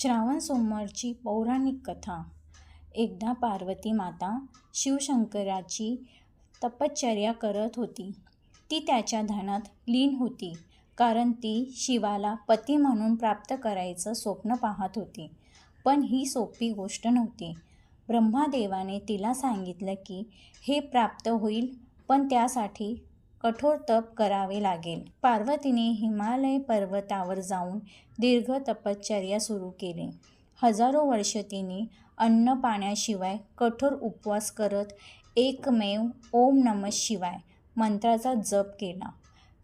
श्रावण सोमवारची पौराणिक कथा. एकदा पार्वती माता शिवशंकराची तपश्चर्या करत होती. ती त्याच्या धनात लीन होती कारण ती शिवाला पती म्हणून प्राप्त करायचं स्वप्न पाहत होती. पण ही सोपी गोष्ट नव्हती. ब्रह्मादेवाने तिला सांगितलं की हे प्राप्त होईल पण त्यासाठी कठोर तप करावे लागेल. पार्वतीने हिमालय पर्वतावर जाऊन दीर्घ तपश्चर्या सुरू केली. हजारो वर्ष तिने अन्न पाण्याशिवाय कठोर उपवास करत एकमेव ओम नम शिवाय मंत्राचा जप केला.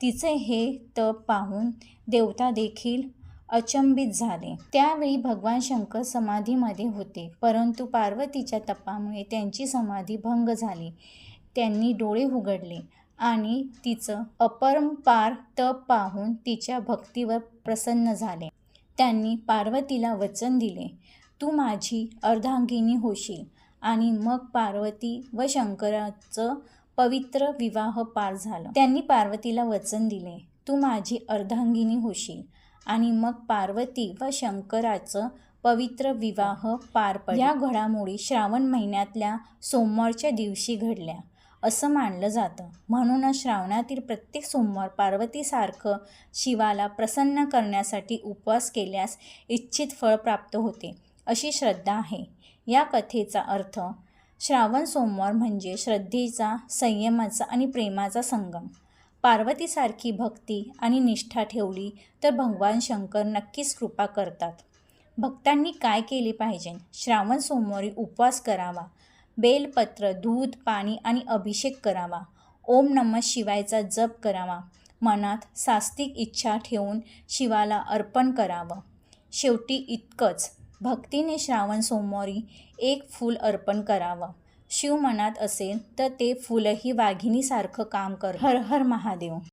तिचे हे तप पाहून देवता देखील अचंबित झाले. त्यावेळी भगवान शंकर समाधीमध्ये होते. परंतु पार्वतीच्या तपामुळे त्यांची समाधी भंग झाली. त्यांनी डोळे उघडले. आणि तिचं अपरंपार तप पाहून तिच्या भक्तीवर प्रसन्न झाले. त्यांनी पार्वतीला वचन दिले तू माझी अर्धांगिनी होशील आणि मग पार्वती व शंकराचं पवित्र विवाह पार झाला त्यांनी पार्वतीला वचन दिले तू माझी अर्धांगिनी होशील आणि मग पार्वती व शंकराचं पवित्र विवाह पार पडला या घडामोडी श्रावण महिन्यातल्या सोमवारच्या दिवशी घडल्या. असं मानलं जातं. म्हणूनच श्रावणातील प्रत्येक सोमवार पार्वतीसारखं शिवाला प्रसन्न करण्यासाठी उपवास केल्यास इच्छित फळ प्राप्त होते अशी श्रद्धा आहे. या कथेचा अर्थ श्रावण सोमवार म्हणजे श्रद्धेचा संयमाचा आणि प्रेमाचा संगम. पार्वतीसारखी भक्ती आणि निष्ठा ठेवली तर भगवान शंकर नक्कीच कृपा करतात. भक्तांनी काय केले पाहिजे? श्रावण सोमवारी उपवास करावा. बेलपत्र दूध पाणी आणि अभिषेक करावा. ओम नम शिवायचा जप करावा. मनात सास्तिक इच्छा ठेवून शिवाला अर्पण करावं. शेवटी इतकंच. भक्तीने श्रावण सोमवारी एक फूल अर्पण करावं. शिव मनात असेल तर ते फुलही वाघिणीसारखं काम कर हर हर महादेव.